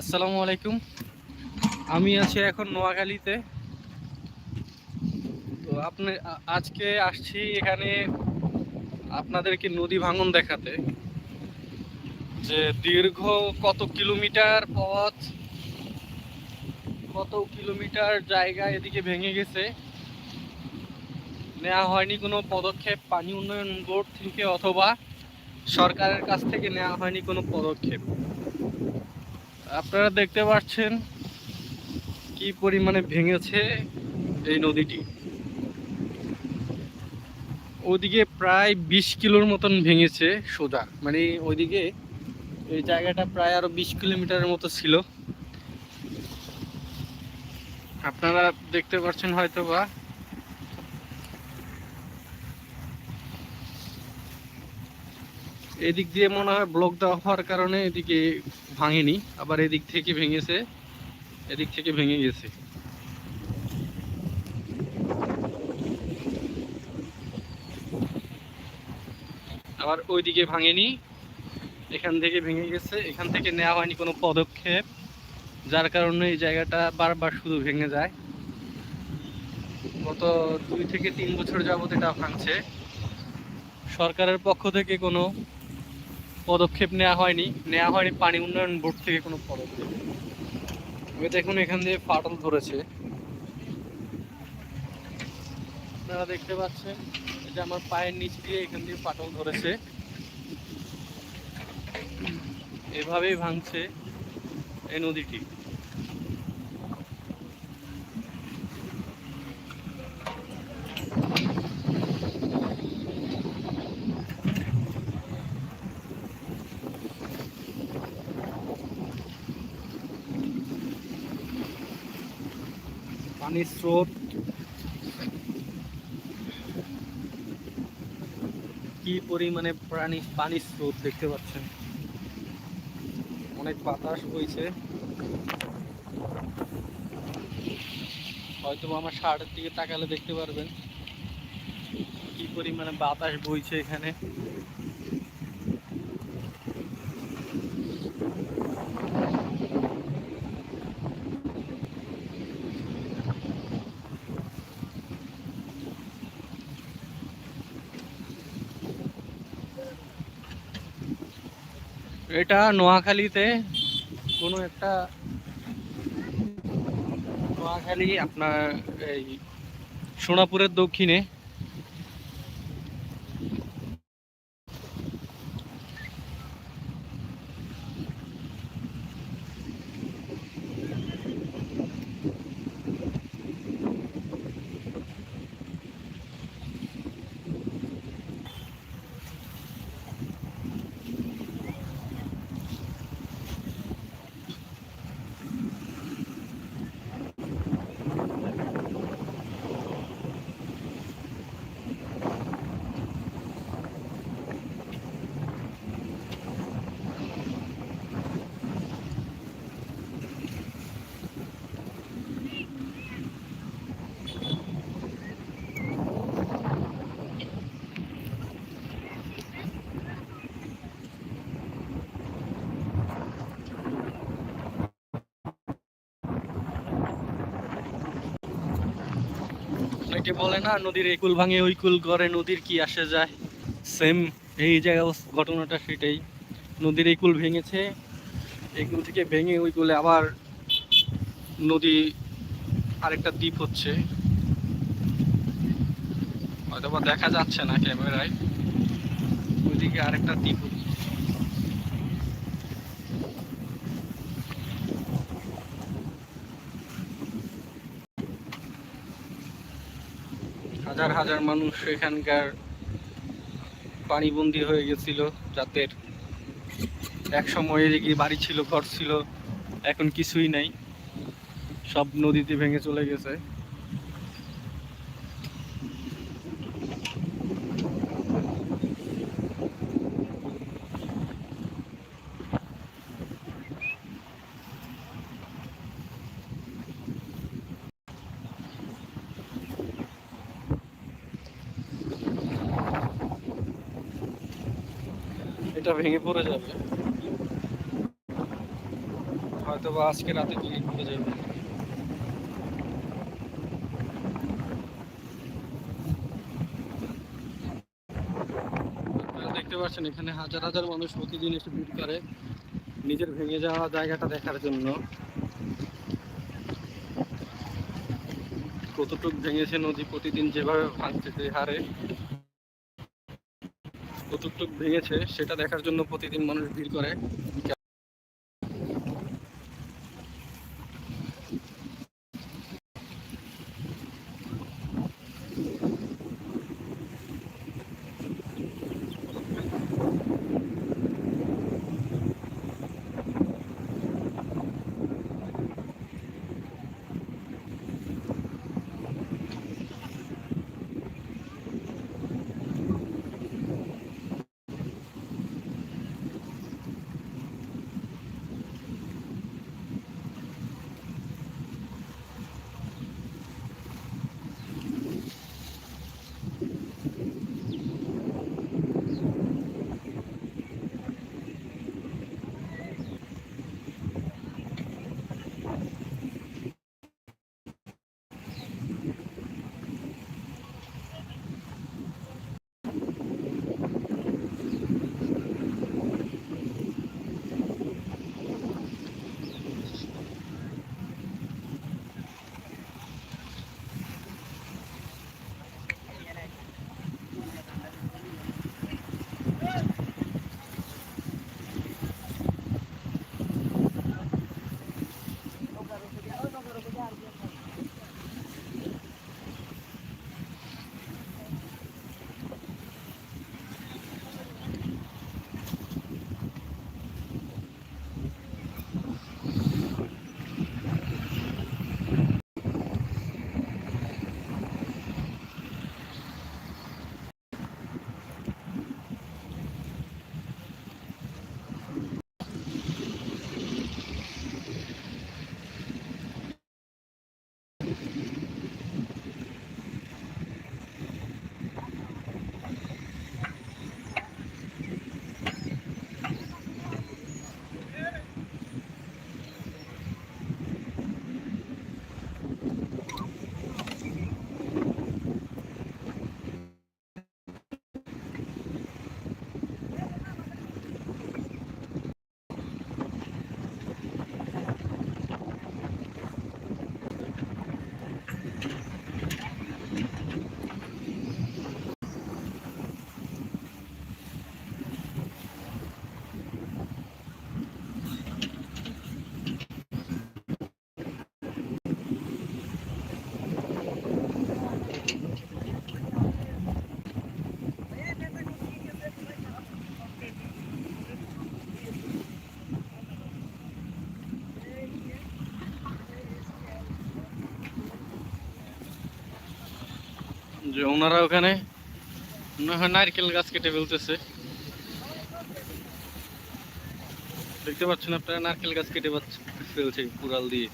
আসসালামু আলাইকুম। আমি আছি এখন নোয়াখালীতে। তো আপনি আজকে আসছি এখানে আপনাদেরকে নদী ভাঙন দেখাতে। যে দীর্ঘ কত কিলোমিটার পথ, কত কিলোমিটার জায়গা এদিকে ভেঙে গেছে। নেওয়া হয়নি কোনো পদক্ষেপ, পানি উন্নয়ন বোর্ড থেকে অথবা সরকারের কাছ থেকে নেওয়া হয়নি কোনো পদক্ষেপ। আপনারা দেখতে পাচ্ছেন কি পরিমাণে ভেঙেছে এই নদীটি। ওদিকে প্রায় বিশ কিলোর মতন ভেঙেছে সোজা। মানে ওইদিকে এই জায়গাটা প্রায় আরও বিশ কিলোমিটারের মতো ছিল। আপনারা দেখতে পাচ্ছেন হয়তো বা এদিক দিয়ে মনে হয় ব্লক দেওয়া হওয়ার কারণে এদিকে ভাঙেনি, আবার এদিক থেকে ভেঙেছে, এদিক থেকে ভেঙে গেছে। আবার ওইদিকে ভাঙেনি, এখান থেকে ভেঙে গেছে, এখান থেকে নেওয়া হয়নি কোনো পদক্ষেপ, যার কারণে এই জায়গাটা বারবার শুধু ভেঙে যায়। গত দুই থেকে তিন বছর যাবত এটা ভাঙছে। সরকারের পক্ষ থেকে কোনো পদক্ষেপ নেওয়া হয়নি। নেওয়া হয়নি পানি উন্নয়ন বোর্ড থেকে কোনো পদক্ষেপ। দেখুন এখান দিয়ে পাটল ধরেছে। আপনারা দেখতে পাচ্ছেন, এটা আমার পায়ের নিচ দিয়ে এখান দিয়ে পাটল ধরেছে। এভাবেই ভাঙছে এই নদীটি। পানির স্রোত। কি পরিমাণে প্রাণী, পানির স্রোত দেখতে পাচ্ছেন? অনেক বাতাস বইছে। হয়তো আমার শার্টের দিকে তাকালে দেখতে পারবেন। কি পরিমাণে বাতাস বইছে এখানে। এটা নোয়াখালীতে কোনো একটা নোয়াখালী আপনার এই সোনাপুরের দক্ষিণে অনেকে বলে না, নদীর এই কুল ভাঙে, ওই কুল করে নদীর কি আসে যায়? সেম এই জায়গা ঘটনাটা সেটাই। নদীর এই কুল ভেঙেছে, এই কুল থেকে ভেঙে ওই কুলে আবার নদী আরেকটা দ্বীপ হচ্ছে। হয়তো দেখা যাচ্ছে না ক্যামেরায়। ওইদিকে আরেকটা দ্বীপ হচ্ছে হাজার হাজার মানুষ এখানকার পানিবন্দী হয়ে গেছিল, যাদের এক সময় এদিকে বাড়ি ছিল, ঘর ছিল, এখন কিছুই নাই। সব নদীতে ভেঙে চলে গেছে। এটা ভেঙে পড়ে যাবে। হয়তো বা আজকে রাতে গিয়ে ঘুরে যাবে। দেখতে পাচ্ছেন, এখানে হাজার হাজার মানুষ প্রতিদিন এসে ভিড় করে নিজের ভেঙে যাওয়া জায়গাটা দেখার জন্য। কতটুক ভেঙেছে নদী প্রতিদিন যেভাবে ভাঙছে যে হারে। কতটুক ভেঙেছে সেটা দেখার জন্য প্রতিদিন মানুষ ভিড় করে। যে ওনারা ওখানে মনে হয় নারকেল গাছ কেটে ফেলতেছে। দেখতে পাচ্ছেন আপনারা, নারকেল গাছ কেটে ফেলছে কুড়াল দিয়ে।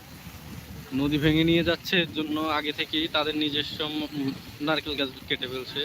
নদী ভেঙে নিয়ে যাচ্ছে জন্য আগে থেকেই তাদের নিজস্ব নারকেল গাছ কেটে ফেলছে।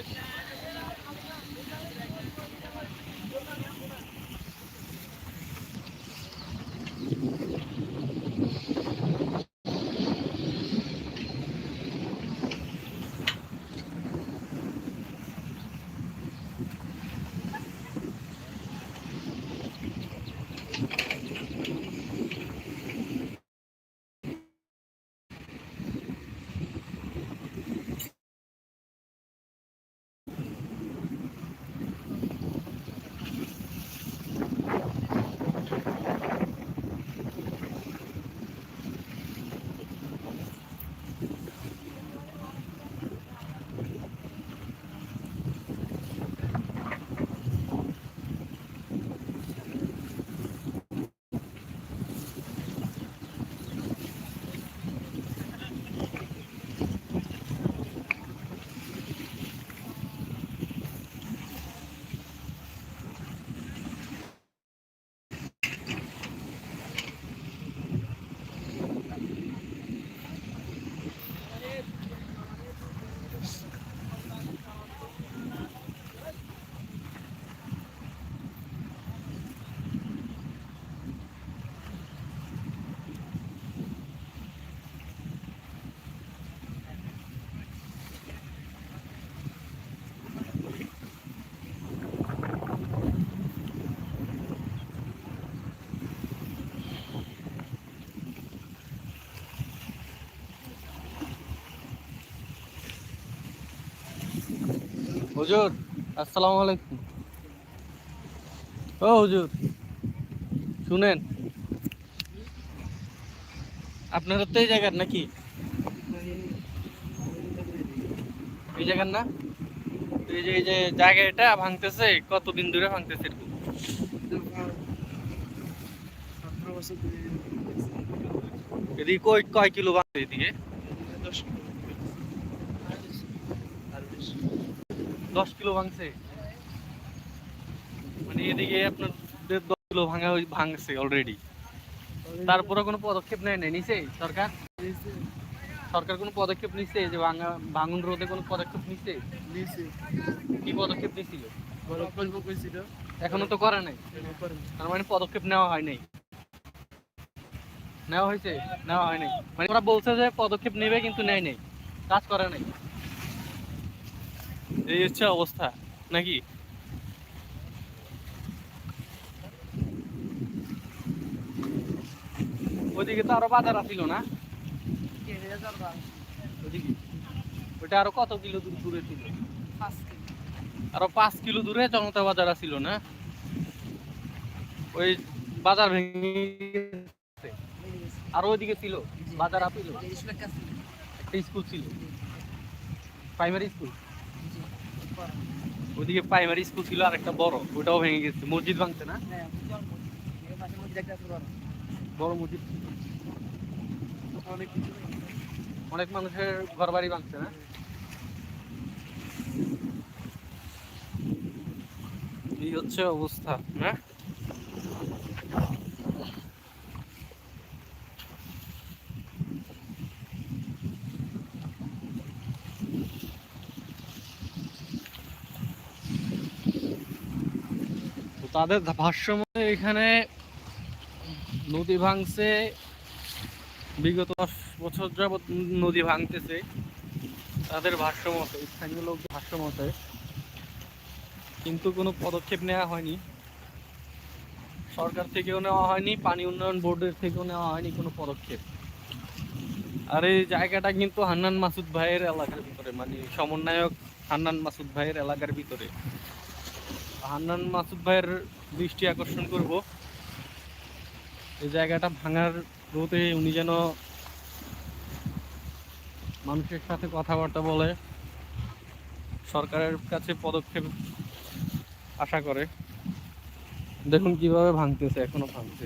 হুজুর, আসসালামু আলাইকুম। ও হুজুর, শুনেন। আপনারা তো এই জায়গার নাকি? এই জায়গার না? এই যে এই যে জায়গা এটা ভাঙতেছে, কতদিন ধরে ভাঙতেছে এরকম? এদিকে কয় কিলো ভাঙছে এদিকে? দশ কিলো ভাঙছে। মানে এদিকে আপনার দশ কিলো ভাঙা ভাঙছে অলরেডি তারপরে কোনো পদক্ষেপ নেয় নাই নিছে সরকার? সরকার কোনো পদক্ষেপ নিচ্ছে যে ভাঙা ভাঙন রোধে কোনো পদক্ষেপ নিচ্ছে কি পদক্ষেপ নিছিল? এখনও তো করে নাই? তার মানে পদক্ষেপ নেওয়া হয় নাই? নেওয়া হয়েছে নেওয়া হয় নাই। মানে ওরা বলছে যে পদক্ষেপ নেবে কিন্তু নেয় নাই। কাজ করে নাই। এই হচ্ছে অবস্থা নাকি? ওইদিকে তো আরও বাজার আছিল না? ওইটা আরও কত কিলো দূর দূরে ছিল? আরও পাঁচ কিলো দূরে জনতা বাজার আছিল না? ওই বাজার ভেঙে। আরও ওইদিকে ছিল বাজার আপিল একটা স্কুল ছিল। Primary school? ওইদিকে প্রাইমারি স্কুল ছিল আর একটা বড় ওটাও ভেঙে গেছে। মসজিদ ভাঙছে না? বড়। মসজিদ। অনেক মানুষের ঘর বাড়ি ভাঙছে না? এই হচ্ছে অবস্থা হ্যাঁ? তাদের ভাষ্য মতে এখানে নদী ভাঙছে। বিগত দশ বছর যাবৎ নদী ভাঙতেছে। তাদের ভাষ্য মতে স্থানীয় লোক ভাষ্য মতে কিন্তু কোনো পদক্ষেপ নেওয়া হয়নি। সরকার থেকেও নেওয়া হয়নি, পানি উন্নয়ন বোর্ডের থেকেও নেওয়া হয়নি কোনো পদক্ষেপ। আর এই জায়গাটা কিন্তু হান্নান মাসুদ ভাইয়ের এলাকার ভিতরে মানে সমন্বয়ক হান্নান মাসুদ ভাইয়ের এলাকার ভিতরে। হান্নান মাসুদ ভাইয়ের দৃষ্টি আকর্ষণ করব। এই জায়গাটা ভাঙার রোতে উনি যেন মানুষের সাথে কথাবার্তা বলে, সরকারের কাছে পদক্ষেপ আশা করে। দেখুন কীভাবে ভাঙতেছে, এখনও ভাঙছে